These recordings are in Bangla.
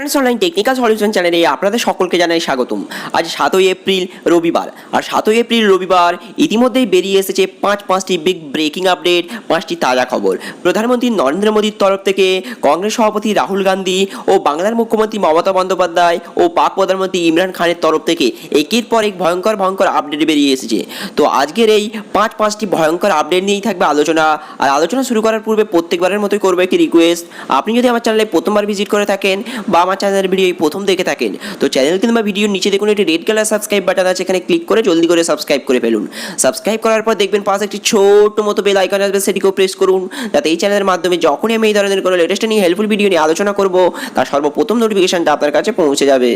ফ্রেন্ডস অনলাইন টেকনিক্যাল সলিউশন চ্যানেলে আপনাদের সকলকে জানাই স্বাগতম। আজ সাতই এপ্রিল, রবিবার। আর সাতই এপ্রিল, রবিবার ইতিমধ্যেই বেরিয়ে এসেছে পাঁচ পাঁচটি বিগ ব্রেকিং আপডেট পাঁচটি তাজা খবর। প্রধানমন্ত্রী নরেন্দ্র মোদীর তরফ থেকে কংগ্রেস সভাপতি রাহুল গান্ধী ও বাংলার মুখ্যমন্ত্রী মমতা বন্দ্যোপাধ্যায় ও পাক প্রধানমন্ত্রী ইমরান খানের তরফ থেকে একের পর এক ভয়ঙ্কর ভয়ঙ্কর আপডেট বেরিয়ে এসেছে। তো আজকের এই পাঁচ পাঁচটি ভয়ঙ্কর আপডেট নিয়েই থাকবে আলোচনা। আর আলোচনা শুরু করার পূর্বে প্রত্যেকবারের মতোই করব একটি রিকোয়েস্ট আপনি যদি আমার চ্যানেলে প্রথমবার ভিজিট করে থাকেন বা আমার চ্যানেলের ভিডিও এই প্রথম দেখে থাকেন। তো চ্যানেল কিংবা ভিডিওর নিচে দেখুন একটি রেড কালার সাবস্ক্রাইব বাটন আছে, এখানে ক্লিক করে জলদি করে সাবস্ক্রাইব করে ফেলুন। সাবস্ক্রাইব করার পর দেখবেন পাশে একটি ছোট মতো বেল আইকন আসবে, সেটিকেও প্রেস করুন। যাতে এই চ্যানেলের মাধ্যমে যখনই আমি এই ধরনের কোনো লেটেস্ট নিয়ে হেল্পফুল ভিডিও নিয়ে আলোচনা করব, তার সর্বপ্রথম নোটিফিকেশনটা আপনার কাছে পৌঁছে যাবে।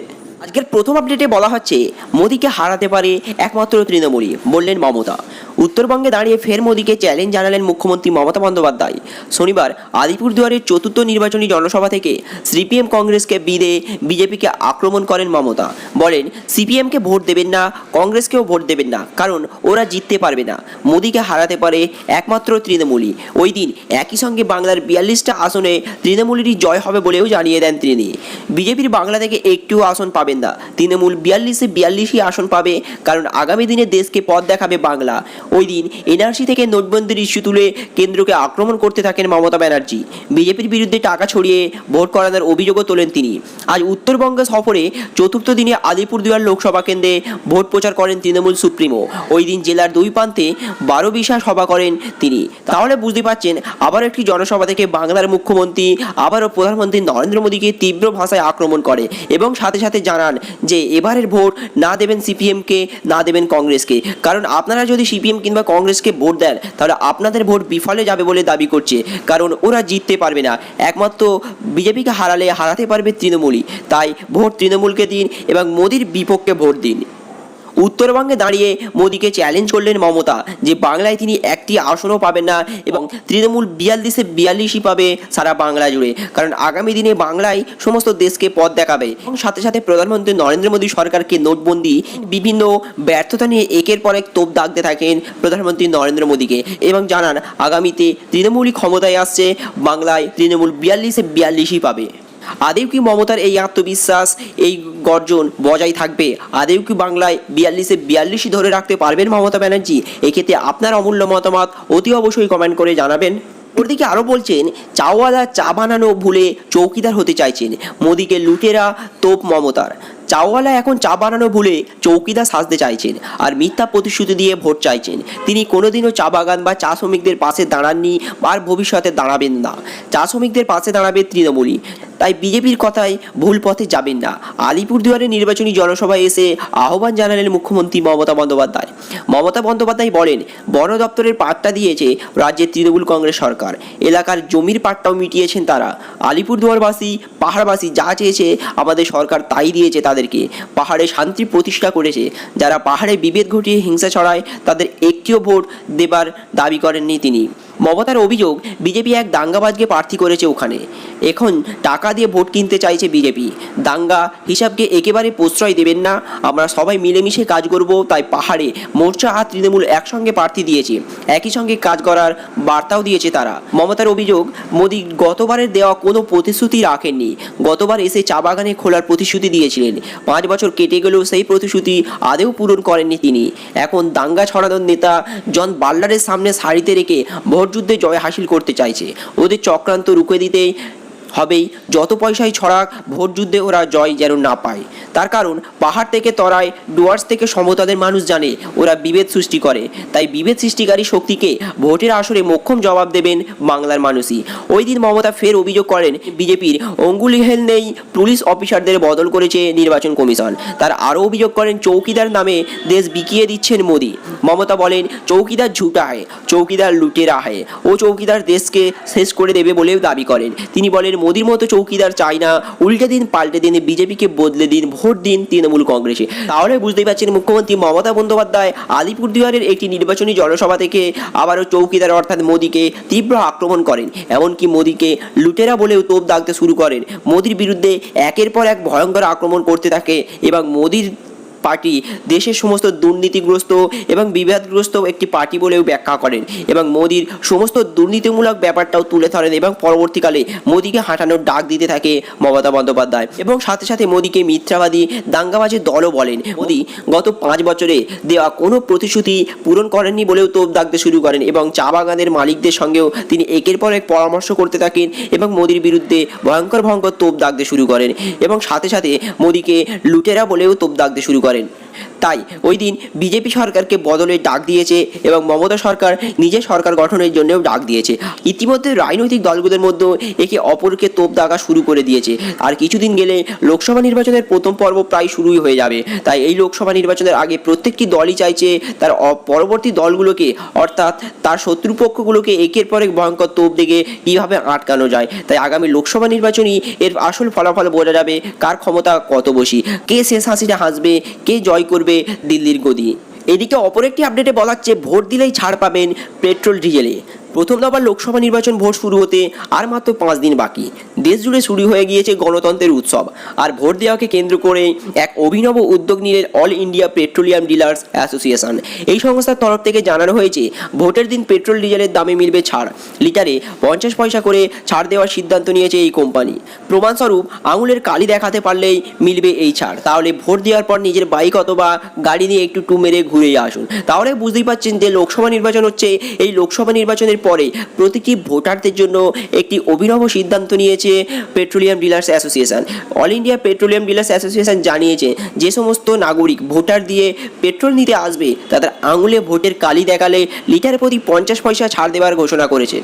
আজকের প্রথম আপডেটে বলা হচ্ছে, মোদীকে হারাতে পারে একমাত্র তৃণমূলই, বললেন মমতা। উত্তরবঙ্গে দাঁড়িয়ে ফের মোদীকে চ্যালেঞ্জ জানালেন মুখ্যমন্ত্রী মমতা বন্দ্যোপাধ্যায়। শনিবার আলিপুরদুয়ারের চতুর্থ নির্বাচনী জনসভা থেকে সিপিএম কংগ্রেসকে বিদে, বিজেপিকে আক্রমণ করেন মমতা। বলেন, সিপিএমকে ভোট দেবেন না, কংগ্রেসকেও ভোট দেবেন না, কারণ ওরা জিততে পারবে না। মোদীকে হারাতে পারে একমাত্র তৃণমূলই। ওই দিন একই সঙ্গে বাংলার বিয়াল্লিশটা আসনে তৃণমূলেরই জয় হবে বলেও জানিয়ে দেন তিনি। বিজেপির বাংলা থেকে একটিও আসন পাবেন না। তৃণমূল বিয়াল্লিশে বিয়াল্লিশই আসন পাবে, কারণ আগামী দিনে দেশকে পথ দেখাবে বাংলা। ওই দিন এনআরসি থেকে নোটবন্দির ইস্যু তুলে কেন্দ্রকে আক্রমণ করতে থাকেন মমতা ব্যানার্জি। বিজেপির বিরুদ্ধে টাকা ছড়িয়ে ভোট করানোর অভিযোগও তোলেন তিনি। আজ উত্তরবঙ্গে সফরে চতুর্থ দিনে আলিপুরদুয়ার লোকসভা কেন্দ্রে ভোট প্রচার করেন তৃণমূল সুপ্রিমো। ওই দিন জেলার দুই প্রান্তে বারো বিশা সভা করেন তিনি। তাহলে বুঝতে পারছেন, আবার একটি জনসভা থেকে বাংলার মুখ্যমন্ত্রী, আবারও প্রধানমন্ত্রী নরেন্দ্র মোদীকে তীব্র ভাষায় আক্রমণ করে এবং সাথে সাথে জানান যে, এবারের ভোট না দেবেন সিপিএমকে, না দেবেন কংগ্রেসকে। কারণ আপনারা যদি সিপিএম কিংবা কংগ্রেসকে ভোট দেন, তাহলে আপনাদের ভোট বিফলে যাবে বলে দাবি করছে। কারণ ওরা জিততে পারবে না। একমাত্র বিজেপিকে হারালে হারাতে পারবে তৃণমূলই। তাই ভোট তৃণমূলকে দিন এবং মোদির বিপক্ষে ভোট দিন। উত্তরবঙ্গে দাঁড়িয়ে মোদীকে চ্যালেঞ্জ করলেন মমতা, যে বাংলায় তিনি একটি আসনও পাবেন না এবং তৃণমূল বিয়াল্লিশে বিয়াল্লিশই পাবে সারা বাংলা জুড়ে। কারণ আগামী দিনে বাংলায় সমস্ত দেশকে পথ দেখাবে সাথে সাথে প্রধানমন্ত্রী নরেন্দ্র মোদী সরকারকে নোটবন্দি, বিভিন্ন ব্যর্থতা নিয়ে একের পর এক তোপ দাগতে থাকেন প্রধানমন্ত্রী নরেন্দ্র মোদীকে। এবং জানান, আগামীতে তৃণমূলই ক্ষমতায় আসছে, বাংলায় তৃণমূল বিয়াল্লিশে বিয়াল্লিশই পাবে। আদেও কি মমতার এই আত্মবিশ্বাস, এই গর্জন বজায় থাকবে? আদেও কি বাংলায় বিয়াল্লিশে বিয়াল্লিশই ধরে রাখতে পারবেন মমতা ব্যানার্জি? এক্ষেত্রে আপনার অমূল্য মতামত অতি অবশ্যই কমেন্ট করে জানাবেন। ওদিকে আরও বলছেন চাওয়ালা চা বানানো ভুলে চৌকিদার হতে চাইছেন। মোদিকে লুটেরা তোপ মমতার। চাওয়ালা এখন চা বানানো ভুলে চৌকিদার সাজতে চাইছেন আর মিথ্যা প্রতিশ্রুতি দিয়ে ভোট চাইছেন। তিনি কোনোদিনও চা বাগান বা চা শ্রমিকদের পাশে দাঁড়াননি আর ভবিষ্যতে দাঁড়াবেন না। চা শ্রমিকদের পাশে দাঁড়াবে তৃণমূলই। তাই বিজেপির কথায় ভুল পথে যাবেন না। আলিপুরদুয়ারে নির্বাচনী জনসভায় এসে আহ্বান জানালেন মুখ্যমন্ত্রী মমতা বন্দ্যোপাধ্যায়। মমতা বন্দ্যোপাধ্যায় বলেন, বন দপ্তরের পাট্টা দিয়েছে রাজ্যের তৃণমূল কংগ্রেস সরকার। এলাকার জমির পাট্টাও মিটিয়েছেন তারা। আলিপুরদুয়ারবাসী, পাহাড়বাসী যা চেয়েছে আমাদের সরকার তাই দিয়েছে তাদেরকে পাহাড়ে শান্তি প্রতিষ্ঠা করেছে। যারা পাহাড়ে বিভেদ ঘটিয়ে হিংসা ছড়ায়, তাদের একটিও ভোট দেবার দাবি করেননি তিনি। মমতার অভিযোগ, বিজেপি এক দাঙ্গাবাজকে প্রার্থী করেছে ওখানে। এখন টাকা দিয়ে ভোট কিনতে চাইছে বিজেপি। দাঙ্গা হিসাবকে একেবারে প্রশ্রয় দেবেন না। আমরা সবাই মিলেমিশে কাজ করব, তাই পাহাড়ে মোর্চা আর তৃণমূল একসঙ্গে প্রার্থী দিয়েছে। একই সঙ্গে কাজ করার বার্তাও দিয়েছে তারা। মমতার অভিযোগ, মোদী গতবারের দেওয়া কোনো প্রতিশ্রুতি রাখেননি। গতবার এসে চা বাগানে খোলার প্রতিশ্রুতি দিয়েছিলেন। পাঁচ বছর কেটে গেলেও সেই প্রতিশ্রুতি আদেও পূরণ করেননি তিনি। এখন দাঙ্গা ছড়ানোর নেতা জন বাল্লারের সামনে সারিতে রেখে ভোটযুদ্ধে জয় হাসিল করতে চাইছে। ওদের চক্রান্ত রুখে দিতে হবেই। যত পয়সাই ছড়াক, ভোট যুদ্ধে ওরা জয় যেন না পায়। তার কারণ, পাহাড় থেকে তরায়, ডুয়ার্স থেকে সমতাদের মানুষ জানে, ওরা বিভেদ সৃষ্টি করে। তাই বিভেদ সৃষ্টিকারী শক্তিকে ভোটের আসরে মোক্ষম জবাব দেবেন বাংলার মানুষই। ওই দিন মমতা ফের অভিযোগ করেন, বিজেপির অঙ্গুলিহেল নেই, পুলিশ অফিসারদের বদল করেছে নির্বাচন কমিশন। তার আরও অভিযোগ করেন, চৌকিদার নামে দেশ বিকিয়ে দিচ্ছেন মোদি। মমতা বলেন, চৌকিদার ঝুটা হয় চৌকিদার লুটেরা হয়। ও চৌকিদার দেশকে শেষ করে দেবে বলেও দাবি করেন। তিনি বলেন মোদির মতো চৌকিদার চাই না। উল্টে দিন, পাল্টে দিন, বিজেপিকে বদলে দিন, ভোট দিন তৃণমূল কংগ্রেসে। তাহলে বুঝতেই পারছেন মুখ্যমন্ত্রী মমতা বন্দ্যোপাধ্যায় আলিপুরদুয়ারের একটি নির্বাচনী জনসভা থেকে আবারও চৌকিদার অর্থাৎ মোদিকে তীব্র আক্রমণ করেন। এমনকি মোদিকে লুটেরা বলেও তোপ দাগতে শুরু করেন। মোদির বিরুদ্ধে একের পর এক ভয়ঙ্কর আক্রমণ করতে থাকে এবং মোদির পার্টি দেশের সমস্ত দুর্নীতিগ্রস্ত এবং বিবাদগ্রস্ত একটি পার্টি বলেও ব্যাখ্যা করেন এবং মোদির সমস্ত দুর্নীতিমূলক ব্যাপারটাও তুলে ধরেন এবং পরবর্তীকালে মোদিকে হাঁটানোর ডাক দিতে থাকে মমতা বন্দ্যোপাধ্যায়। এবং সাথে সাথে মোদিকে মিথ্যাবাদী দাঙ্গাবাজের দলও বলেন। মোদি গত পাঁচ বছরে দেওয়া কোনো প্রতিশ্রুতি পূরণ করেননি বলেও তোপ দাগতে শুরু করেন এবং চা বাগানের মালিকদের সঙ্গেও তিনি একের পর এক পরামর্শ করতে থাকেন এবং মোদির বিরুদ্ধে ভয়ঙ্কর ভয়ঙ্কর তোপ দাগতে শুরু করেন। এবং সাথে সাথে মোদিকে লুটেরা বলেও তোপ দাগতে শুরু করেন। করেন তাই ওই দিন বিজেপি সরকারকে বদলের ডাক দিয়েছে এবং মমতা সরকার নিজের সরকার গঠনের জন্যও ডাক দিয়েছে। ইতিমধ্যে রাজনৈতিক দলগুলোর মধ্যে একে অপরকে তোপ দাগা শুরু করে দিয়েছে। আর কিছুদিন গেলে লোকসভা নির্বাচনের প্রথম পর্ব প্রায় শুরুই হয়ে যাবে। তাই এই লোকসভা নির্বাচনের আগে প্রত্যেকটি দলই চাইছে তার পরবর্তী দলগুলোকে, অর্থাৎ তার শত্রুপক্ষগুলোকে একের পর এক ভয়ঙ্কর তোপ দেখে কীভাবে আটকানো যায়। তাই আগামী লোকসভা নির্বাচনই এর আসল ফলাফল বোঝা যাবে কার ক্ষমতা কত বসি। কে শেষ হাসিটা হাসবে, কে জয় করবে দিল্লির গদি। এদিকে অপর একটি আপডেটে বলা হচ্ছে, ভোট দিলেই ছাড় পাবেন পেট্রোল, ডিজেলে। প্রথম দফার লোকসভা নির্বাচন ভোট শুরু হতে আর মাত্র পাঁচ দিন বাকি। দেশ জুড়ে শুরু হয়ে গিয়েছে গণতন্ত্রের উৎসব। আর ভোট দেওয়াকে কেন্দ্র করে এক অভিনব উদ্যোগ নিলেন all India petroleum dealers association. এই সংস্থার তরফ থেকে জানানো হয়েছে, ভোটের দিন পেট্রোল ডিজেলের দামে মিলবে ছাড়। লিটারে পঞ্চাশ পয়সা করে ছাড় দেওয়ার সিদ্ধান্ত নিয়েছে এই কোম্পানি। প্রমাণস্বরূপ, আঙুলের কালি দেখাতে পারলেই মিলবে এই ছাড়। তাহলে ভোট দেওয়ার পর নিজের বাইক অথবা গাড়ি নিয়ে একটু টু মেরে ঘুরে আসুন। তাহলে বুঝতেই পারছেন যে লোকসভা নির্বাচন হচ্ছে, এই লোকসভা নির্বাচনের পরে প্রতিটি ভোটারদের জন্য একটি অভিনব সিদ্ধান্ত নিয়েছে petroleum dealers association. All India petroleum dealers association জানিয়েছে, যে সমস্ত নাগরিক ভোটার দিয়ে পেট্রোল নিতে আসবে, তাদের আঙুলে ভোটের কালি দেখালে লিটার প্রতি পঞ্চাশ পয়সা ছাড় দেওয়ার ঘোষণা করেছে।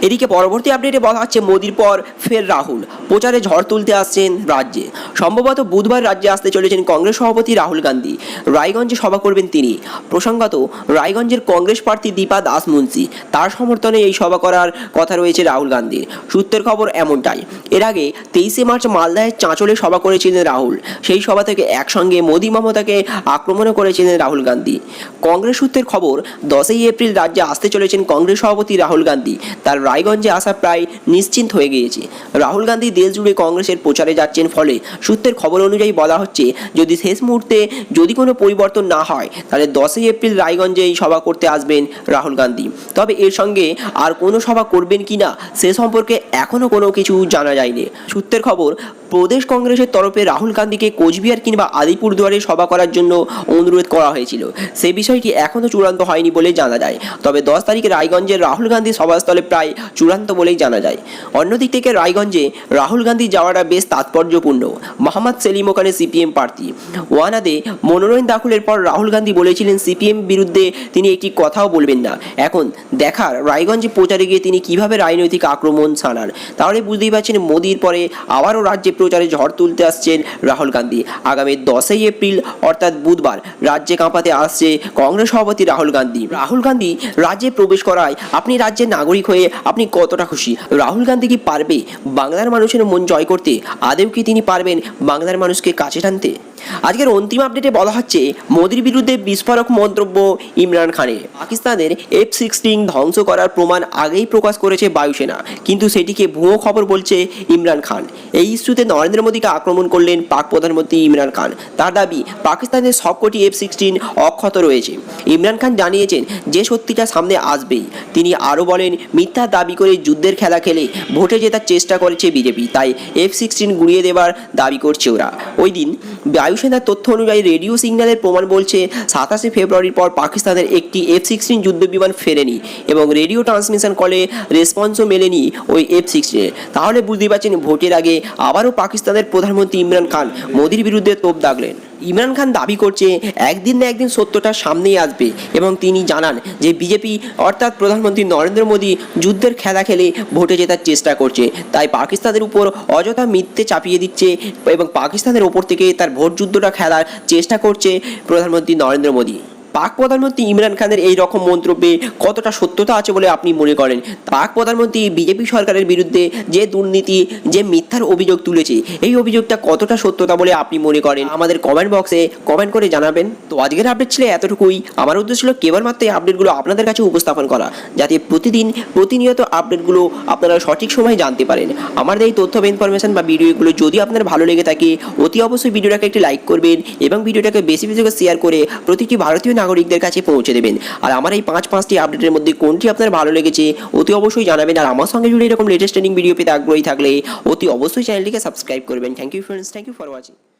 এদিকে পরবর্তী আপডেটে বলা হচ্ছে, মোদির পর ফের রাহুল। প্রচারে ঝড় তুলতে আসছেন রাজ্যে। সম্ভবত বুধবার রাজ্যে আসতে চলেছেন কংগ্রেস সভাপতি রাহুল গান্ধী। রায়গঞ্জে সভা করবেন তিনি। প্রসঙ্গত, রায়গঞ্জের কংগ্রেস প্রার্থী দীপা দাস মুন্সি। তার সমর্থনে এই সভা করার কথা রয়েছে রাহুল গান্ধীর। সূত্রের খবর এমনটাই। এর আগে তেইশে মার্চ মালদায় চাঁচলে সভা করেছিলেন রাহুল। সেই সভা থেকে একসঙ্গে মোদী মমতাকে আক্রমণও করেছিলেন রাহুল গান্ধী। কংগ্রেস সূত্রের খবর, দশই এপ্রিল রাজ্যে আসতে চলেছেন কংগ্রেস সভাপতি রাহুল গান্ধী। তার রায়গঞ্জে আসা প্রায় নিশ্চিন্ত হয়ে গিয়েছে। রাহুল গান্ধী দেশ জুড়ে কংগ্রেসের প্রচারে যাচ্ছেন ফলে সূত্রের খবর অনুযায়ী বলা হচ্ছে, যদি শেষ মুহূর্তে যদি কোনো পরিবর্তন না হয়, তাহলে দশই এপ্রিল রায়গঞ্জেই সভা করতে আসবেন রাহুল গান্ধী। তবে এর সঙ্গে আর কোনো সভা করবেন কি না, সে সম্পর্কে এখনও কোনো কিছু জানা যায়নি। সূত্রের খবর, প্রদেশ কংগ্রেসের তরফে রাহুল গান্ধীকে কোচবিহার কিংবা আলিপুরদুয়ারে সভা করার জন্য অনুরোধ করা হয়েছিল। সে বিষয়টি এখনও চূড়ান্ত হয়নি বলে জানা যায়। তবে দশ তারিখে রায়গঞ্জের রাহুল গান্ধী সভাস্থলে প্রায় চূড়ান্ত বলেই জানা যায়। অন্যদিক থেকে রায়গঞ্জে রাহুল গান্ধী যাওয়াটা বেশ তাৎপর্যপূর্ণ। মোহাম্মদ সেলিম ওখানে সিপিএম প্রার্থী। ওয়ানাদে মনোনয়ন দাখিলের পর রাহুল গান্ধী বলেছিলেন, সিপিএম বিরুদ্ধে তিনি একটি কথাও বলবেন না। এখন দেখার, রায়গঞ্জে প্রচারে গিয়ে তিনি কীভাবে রাজনৈতিক আক্রমণ ছানান তাহলে বুঝতেই পারছেন মোদির পরে আবারও রাজ্যে প্রচারে ঝড় তুলতে আসছেন রাহুল গান্ধী। আগামী দশই এপ্রিল, অর্থাৎ বুধবার, রাজ্যে কাঁপাতে আসছে কংগ্রেস সভাপতি রাহুল গান্ধী। রাহুল গান্ধী রাজ্যে প্রবেশ করায় আপনি রাজ্যের নাগরিক হয়ে আপনি কতটা খুশি? রাহুল গান্ধী কি পারবে বাংলার মানুষের মন জয় করতে? আদেও কি তিনি পারবেন বাংলার মানুষকে কাছে টানতে? আজকের অন্তিম আপডেটে বলা হচ্ছে, মোদির বিরুদ্ধে বিস্ফোরক মন্তব্য ইমরান খানের। পাকিস্তানের এফ সিক্সটিন ধ্বংস করার প্রমাণ আগেই প্রকাশ করেছে বায়ুসেনা। কিন্তু সেটিকে ভুয়ো খবর বলছে ইমরান খান। এই ইস্যুতে নরেন্দ্র মোদীকে আক্রমণ করলেন পাক প্রধানমন্ত্রী ইমরান খান। তার দাবি, পাকিস্তানের সবকটি এফ সিক্সটিন অক্ষত রয়েছে। ইমরান খান জানিয়েছেন যে সত্যিটা সামনে আসবেই। তিনি আরও বলেন, মিথ্যা দাবি করে যুদ্ধের খেলা খেলে ভোটে জেতার চেষ্টা করেছে বিজেপি। তাই এফ সিক্সটিন গুড়িয়ে দেবার দাবি করছে ওরা। ওই দিন বায়ুসেনার তথ্য অনুযায়ী রেডিও সিগন্যালের প্রমাণ বলছে, সাতাশে ফেব্রুয়ারির পর পাকিস্তানের একটি এফ সিক্সটিন যুদ্ধবিমান ফেরেনি এবং রেডিও ট্রান্সমিশন কলে রেসপন্সও মেলেনি ওই এফ সিক্সটিনের তাহলে বুঝতেই পারছেন, ভোটের আগে আবারও পাকিস্তানের প্রধানমন্ত্রী ইমরান খান মোদির বিরুদ্ধে তোপ দাগলেন। ইমরান খান দাবি করছে, একদিন না একদিন সত্যটা সামনেই আসবে। এবং তিনি জানান যে, বিজেপি অর্থাৎ প্রধানমন্ত্রী নরেন্দ্র মোদী যুদ্ধের খেলা খেলে ভোটে জেতার চেষ্টা করছে। তাই পাকিস্তানের উপর অযথা মিথ্যে চাপিয়ে দিচ্ছে এবং পাকিস্তানের ওপর থেকে তার ভোট যুদ্ধটা খেলার চেষ্টা করছে প্রধানমন্ত্রী নরেন্দ্র মোদী। পাক প্রধানমন্ত্রী ইমরান খানের এই রকম মন্তব্যে কতটা সত্যতা আছে বলে আপনি মনে করেন? পাক প্রধানমন্ত্রী বিজেপি সরকারের বিরুদ্ধে যে দুর্নীতি, যে মিথ্যার অভিযোগ তুলেছে, এই অভিযোগটা কতটা সত্যতা বলে আপনি মনে করেন? আমাদের কমেন্ট বক্সে কমেন্ট করে জানাবেন। তো আজকের আপডেট ছিল এতটুকুই। আমার উদ্দেশ্য ছিল কেবলমাত্র এই আপডেটগুলো আপনাদের কাছে উপস্থাপন করা, যাতে প্রতিদিন প্রতিনিয়ত আপডেটগুলো আপনারা সঠিক সময়ে জানতে পারেন। আমাদের এই তথ্য বা ইনফরমেশন বা ভিডিওগুলো যদি আপনার ভালো লেগে থাকে, অতি অবশ্যই ভিডিওটাকে একটি লাইক করবেন এবং ভিডিওটাকে বেশি বেশি করে শেয়ার করে প্রতিটি ভারতীয় নাগরিকদের কাছে পৌঁছে দেবেন। আর আমার এই পাঁচ পাঁচটি আপডেটের মধ্যে কোনটি আপনার ভালো লেগেছে, অতি অবশ্যই জানাবেন। আর আমার সঙ্গে জুড়ে এরকম লেটেস্ট ট্রেনিং ভিডিও পেতে আগ্রহী থাকলে অতি অবশ্যই চ্যানেলটিকে সাবস্ক্রাইব করবেন। Thank you friends thank you for watching